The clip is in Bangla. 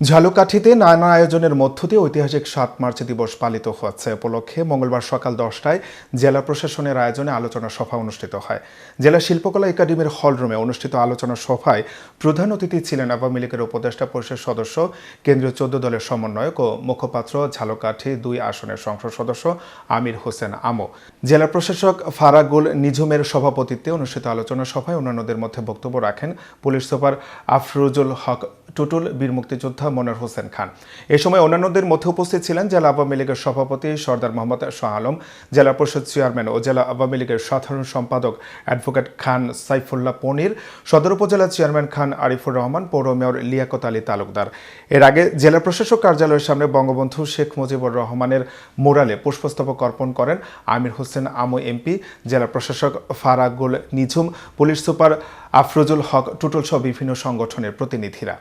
ঝালকাঠিতে নানা আয়োজনের মধ্য দিয়ে ঐতিহাসিক সাত মার্চ দিবস পালিত হচ্ছে। উপলক্ষে মঙ্গলবার সকাল দশটায় জেলা প্রশাসনের আয়োজনে আলোচনা সভা অনুষ্ঠিত হয়। জেলা শিল্পকলা একাডেমির হলরুমে অনুষ্ঠিত আলোচনা সভায় প্রধান অতিথি ছিলেন আওয়ামী লীগের উপদেষ্টা পরিষদ সদস্য, কেন্দ্রীয় চোদ্দ দলের সমন্বয়ক ও মুখপাত্র, ঝালকাঠি দুই আসনের সংসদ সদস্য আমির হোসেন আমো। জেলা প্রশাসক ফারাগুল নিঝুমের সভাপতিত্বে অনুষ্ঠিত আলোচনা সভায় অন্যান্যদের মধ্যে বক্তব্য রাখেন পুলিশ সুপার আফরুজুল হক টুটুল বীর মুক্তিযোদ্ধা মনোয়ার হোসেন খান। এ সময় অন্যান্যদের মধ্যে উপস্থিত ছিলেন জেলা আওয়ামী লীগের সভাপতি সর্দার মোহাম্মদ শাহ আলম, জেলা পরিষদ চেয়ারম্যান ও জেলা আওয়ামী লীগের সাধারণ সম্পাদক অ্যাডভোকেট খান সাইফুল্লাহ পনির, সদর উপজেলা চেয়ারম্যান খান আরিফুর রহমান, পৌর মেয়র লিয়াকত আলী তালুকদার। এর আগে জেলা প্রশাসক কার্যালয়ের সামনে বঙ্গবন্ধু শেখ মুজিবুর রহমানের মোরালে পুষ্পস্তবক অর্পণ করেন আমির হোসেন আমু এমপি, জেলা প্রশাসক ফারাগুল নিঝুম, পুলিশ সুপার আফরোজুল হক টুটুল সহ বিভিন্ন সংগঠনের প্রতিনিধিরা।